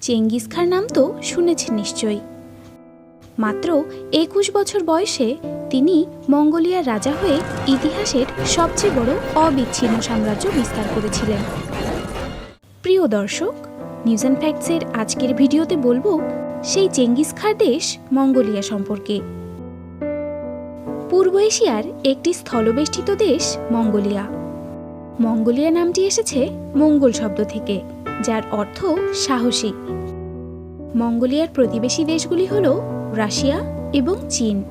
Genghis খার নাম তো শুনেছেন নিশ্চয়ই। মাত্র একুশ বছর বয়সে তিনি মঙ্গোলিয়ার রাজা হয়ে ইতিহাসের সবচেয়ে বড় অবিচ্ছিন্ন সাম্রাজ্য বিস্তার করেছিলেন। প্রিয় দর্শক নিউজ অ্যান্ড ফ্যাক্টসের আজকের ভিডিওতে বলব সেই চেঙ্গিস খার দেশ মঙ্গোলিয়া সম্পর্কে। পূর্ব এশিয়ার একটি স্থলবেষ্টিত দেশ মঙ্গোলিয়া। মঙ্গোলিয়া নামটি এসেছে মঙ্গল শব্দ থেকে। যার অর্থ সাহসী। মঙ্গোলিয়ার প্রতিবেশী দেশগুলি হল রাশিয়া এবং চীন।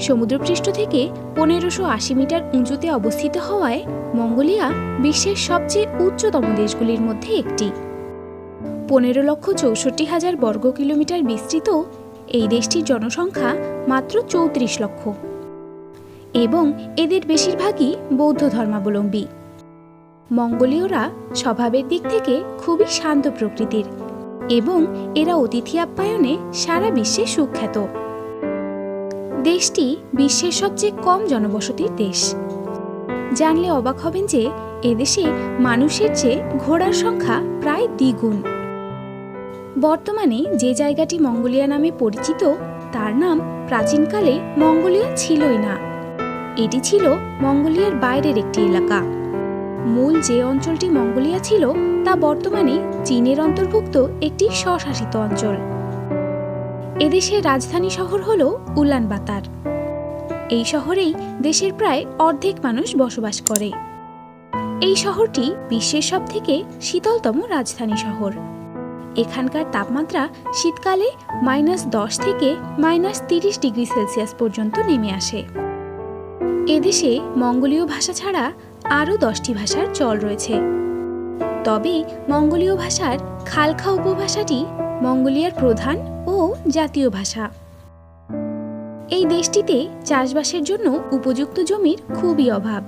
সমুদ্রপৃষ্ঠ থেকে পনেরোশো আশি মিটার উঁচুতে অবস্থিত হওয়ায় মঙ্গোলিয়া বিশ্বের সবচেয়ে উচ্চতম দেশগুলির মধ্যে একটি। পনেরো লক্ষ চৌষট্টি হাজার বর্গ কিলোমিটার বিস্তৃত এই দেশটির জনসংখ্যা মাত্র চৌত্রিশ লক্ষ। এবং এদের বেশিরভাগই বৌদ্ধ ধর্মাবলম্বী। মঙ্গোলীয়রা স্বভাবের দিক থেকে খুবই শান্ত প্রকৃতির এবং এরা অতিথি আপ্যায়নে সারা বিশ্বে সুখ্যাত। দেশটি বিশ্বের সবচেয়ে কম জনবসতির দেশ। জানলে অবাক হবেন যে এদেশে মানুষের চেয়ে ঘোড়ার সংখ্যা প্রায় দ্বিগুণ। বর্তমানে যে জায়গাটি মঙ্গোলিয়া নামে পরিচিত, তার নাম প্রাচীনকালে মঙ্গোলিয়া ছিলই না। এটি ছিল মঙ্গোলিয়ার বাইরের একটি এলাকা। মূল যে অঞ্চলটি মঙ্গোলিয়া ছিল, তা বর্তমানে চীনের অন্তর্ভুক্ত একটি স্বশাসিত অঞ্চল। এদেশের রাজধানী শহর হল উলানবাতার। এই শহরেই দেশের প্রায় অর্ধেক মানুষ বসবাস করে। এই শহরটি বিশ্বের সব থেকে শীতলতম রাজধানী শহর। এখানকার তাপমাত্রা শীতকালে মাইনাস দশ থেকে মাইনাস তিরিশ ডিগ্রি সেলসিয়াস পর্যন্ত নেমে আসে। এদেশে মঙ্গোলীয় ভাষা ছাড়া আরও দশটি ভাষার চল রয়েছে। তবে মঙ্গোলীয় ভাষার খালখা উপভাষাটি মঙ্গোলিয়ার প্রধান ও জাতীয় ভাষা। এই দেশটিতে চাষবাসের জন্য উপযুক্ত জমির খুবই অভাব।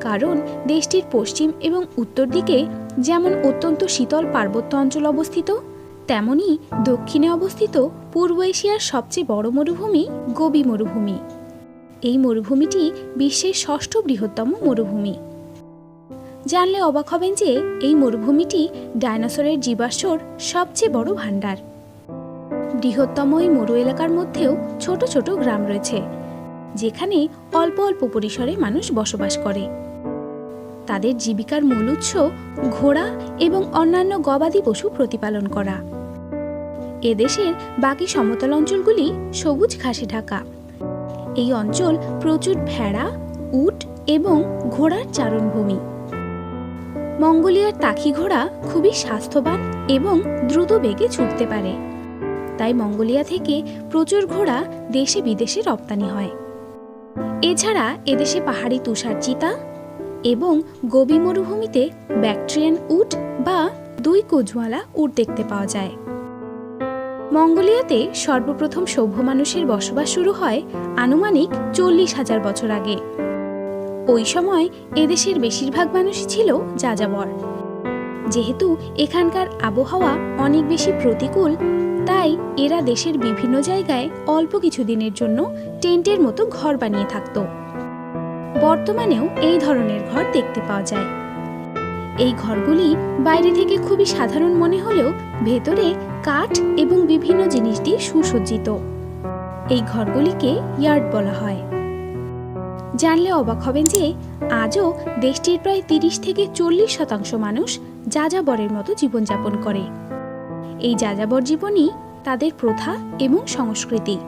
কারণ দেশটির পশ্চিম এবং উত্তর দিকে যেমন অত্যন্ত শীতল পার্বত্য অঞ্চল অবস্থিত, তেমনি দক্ষিণে অবস্থিত পূর্ব এশিয়ার সবচেয়ে বড় মরুভূমি গোবি মরুভূমি। এই মরুভূমিটি বিশ্বের ষষ্ঠ বৃহত্তম মরুভূমি। জানলে অবাক হবেন যে এই মরুভূমিটি ডায়নোসরের জীবাশ্মর সবচেয়ে বড় ভাণ্ডার। বৃহত্তম এই মরু এলাকার মধ্যেও ছোট ছোট গ্রাম রয়েছে, যেখানে অল্প অল্প পরিসরে মানুষ বসবাস করে। তাদের জীবিকার মূল উৎস ঘোড়া এবং অন্যান্য গবাদি পশু প্রতিপালন করা। এদেশের বাকি সমতল অঞ্চলগুলি সবুজ ঘাসে ঢাকা। এই অঞ্চল প্রচুর ভেড়া, উট এবং ঘোড়ার চারণভূমি। মঙ্গোলিয়ার তাখি ঘোড়া খুবই স্বাস্থ্যবান এবং দ্রুত বেগে ছুটতে পারে। তাই মঙ্গোলিয়া থেকে প্রচুর ঘোড়া দেশে বিদেশে রপ্তানি হয়। এছাড়া এদেশে পাহাড়ি তুষার চিতা এবং গোবি মরুভূমিতে ব্যাকট্রিয়ান উট বা দুই কোজওয়ালা উট দেখতে পাওয়া যায়। মঙ্গোলিয়াতে সর্বপ্রথম সভ্য মানুষের বসবাস শুরু হয় আনুমানিক চল্লিশ হাজার বছর আগে। ওই সময় এদেশের বেশিরভাগ মানুষই ছিল যাযাবর। যেহেতু এখানকার আবহাওয়া অনেক বেশি প্রতিকূল, তাই এরা দেশের বিভিন্ন জায়গায় অল্প কিছু দিনের জন্য টেন্টের মতো ঘর বানিয়ে থাকত। বর্তমানেও এই ধরনের ঘর দেখতে পাওয়া যায়। এই ঘরগুলি বাইরে থেকে খুবই সাধারণ মনে হলেও ভেতরে কাঠ এবং বিভিন্ন জিনিস দিয়ে সুসজ্জিত। এই ঘরগুলিকে ইয়ার্ড বলা হয়। জানলে অবাক হবেন যে আজও দেশটির প্রায় তিরিশ থেকে চল্লিশ শতাংশ মানুষ যাযাবরের মতো জীবনযাপন করে। এই যাযাবর জীবনই তাদের প্রথা এবং সংস্কৃতি।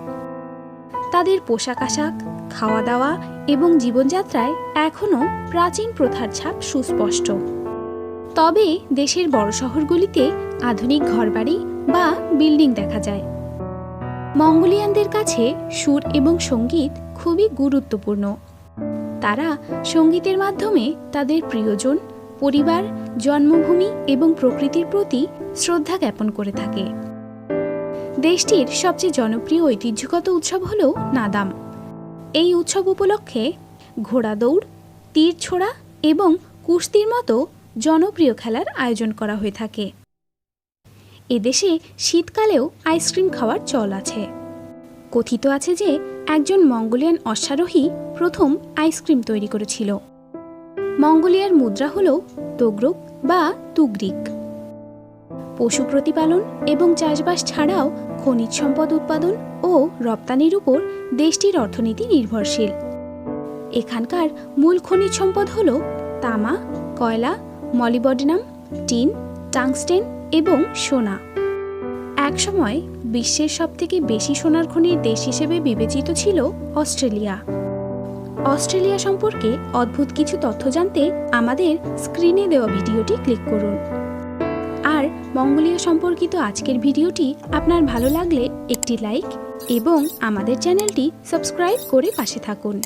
তাদের পোশাক আশাক, খাওয়া দাওয়া এবং জীবনযাত্রায় এখনও প্রাচীন প্রথার ছাপ সুস্পষ্ট। তবে দেশের বড় শহরগুলিতে আধুনিক ঘরবাড়ি বা বিল্ডিং দেখা যায়। মঙ্গোলিয়ানদের কাছে সুর এবং সংগীত খুবই গুরুত্বপূর্ণ। তারা সঙ্গীতের মাধ্যমে তাদের প্রিয়জন, পরিবার, জন্মভূমি এবং প্রকৃতির প্রতি শ্রদ্ধা জ্ঞাপন করে থাকে। দেশটির সবচেয়ে জনপ্রিয় ঐতিহ্যগত উৎসব হল নাদাম। এই উৎসব উপলক্ষে ঘোড়া দৌড় তীর ছোড়া এবং কুস্তির মতো জনপ্রিয় খেলার আয়োজন করা হয়ে থাকে। এদেশে শীতকালেও আইসক্রিম খাওয়ার চল আছে। কথিত আছে যে, একজন মঙ্গোলিয়ান অশ্বারোহী প্রথম আইসক্রিম তৈরি করেছিল। মঙ্গোলিয়ার মুদ্রা হল তগ্রুক বা তুগ্রিক। পশু প্রতিপালন এবং চাষবাস ছাড়াও খনিজ সম্পদ উৎপাদন ও রপ্তানির উপর দেশটির অর্থনীতি নির্ভরশীল। এখানকার মূল খনিজ সম্পদ হল তামা, কয়লা মলিবডেনাম, টিন, টাংস্টেন এবং সোনা। একসময় বিশ্বের সবথেকে বেশি সোনার খনির দেশ হিসেবে বিবেচিত ছিল অস্ট্রেলিয়া। অস্ট্রেলিয়া সম্পর্কে অদ্ভুত কিছু তথ্য জানতে আমাদের স্ক্রিনে দেওয়া ভিডিওটি ক্লিক করুন। আর মঙ্গোলিয়া সম্পর্কিত আজকের ভিডিওটি আপনার ভালো লাগলে একটি লাইক এবং আমাদের চ্যানেলটি সাবস্ক্রাইব করে পাশে থাকুন।